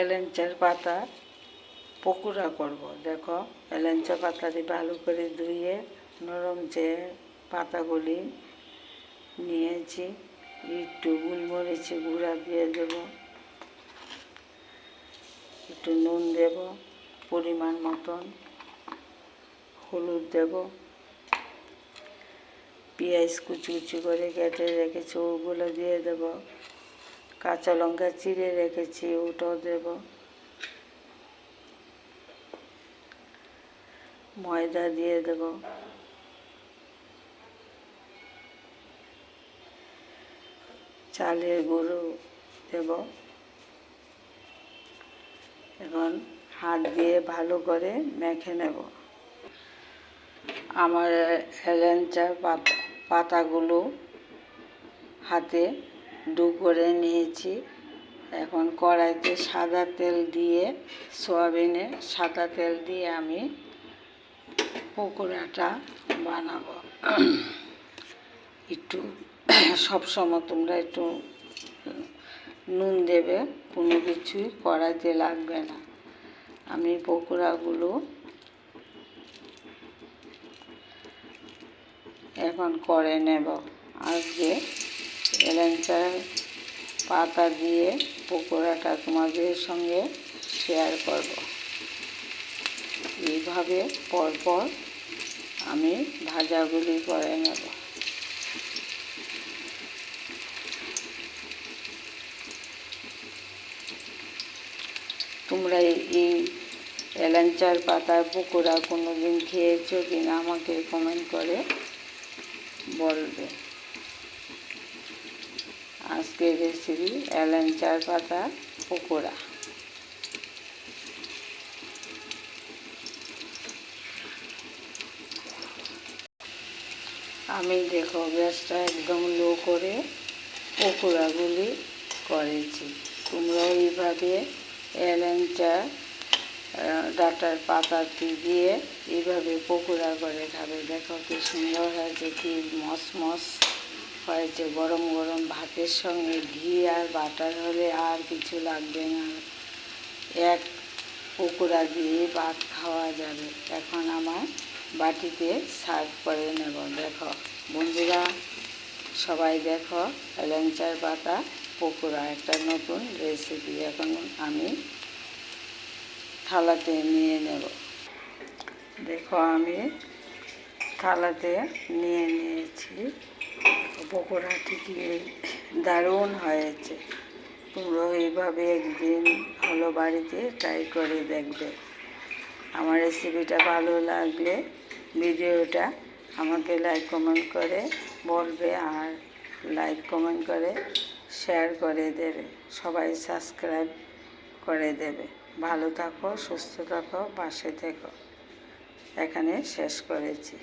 এলেঞ্চার পাতা পকোড়া করব। দেখো এলেঞ্চা পাতাটি ভালো করে ধুয়ে নরম যে পাতাগুলি নিয়েছি, একটু গোলমরিচে গুঁড়া দিয়ে দেব, একটু নুন দেব, পরিমাণ মতন হলুদ দেব, পেঁয়াজ কুচি কুচি করে কেটে রেখেছি, ওগুলো দিয়ে দেব। কাঁচা লঙ্কা চিড়ে রেখেছি, ওটাও দেব। ময়দা দিয়ে দেব। চালের গুঁড়ো দেব। এখন হাত দিয়ে ভালো করে মেখে নেব। আমার হেলেঞ্চার পাতা পাতাগুলো হাতে ডু করে নিয়েছি। এখন কড়াইতে সাদা তেল দিয়ে, সোয়াবিনে সাদা তেল দিয়ে আমি পকোড়াটা বানাবো। একটু সবসময় তোমরা একটু নুন দেবে, কোনো কিছুই কড়াইতে লাগবে না। আমি পকোড়াগুলো এখন করে নেব। আজকে এলেঞ্চার পাতা দিয়ে পকোড়াটা তোমাদের সঙ্গে শেয়ার করব। এইভাবে পরপর আমি ভাজাগুলি করে নেব। তোমরা এই এলাঞ্চার পাতার পকোড়া কোনো দিন খেয়েছো কিনা আমাকে কমেন্ট করে বলবে। আজকের রেসিপি পাতা পকোড়া। আমি দেখো গ্যাসটা একদম লো করে পকোড়াগুলি করেছি। তোমরাও এইভাবে এলেঞ্চা ডাটার পাতাটি দিয়ে এইভাবে পকোড়া করে খাবে। দেখো কি সুন্দর হয়েছে, কি মস মস হয়েছে গরম গরম ভাতের সঙ্গে ঘি আর বাটার হলে আর কিছু লাগবে না। এক পকোড়া দিয়ে ভাত খাওয়া যাবে। এখন আমার বাটিতে সার্ভ করে নেব। দেখো, বন্ধুরা, সবাই দেখো ল্যাংচার পাতা পকোড়া, একটা নতুন রেসিপি এখন আমি থালাতে নিয়ে নেব। দেখো, আমি থালাতে নিয়ে নিয়েছি। পকোড়াটি কি দারুণ হয়েছে। তোমরাও এইভাবে একদিন হলো বাড়িতে ট্রাই করে দেখবে। আমার রেসিপিটা ভালো লাগলে ভিডিওটা আমাকে লাইক কমেন্ট করে বলবে আর লাইক কমেন্ট করে শেয়ার করে দেবে। সবাই সাবস্ক্রাইব করে দেবে। ভালো থাকো, সুস্থ থাকো, পাশে থেকো। এখানে শেষ করেছি।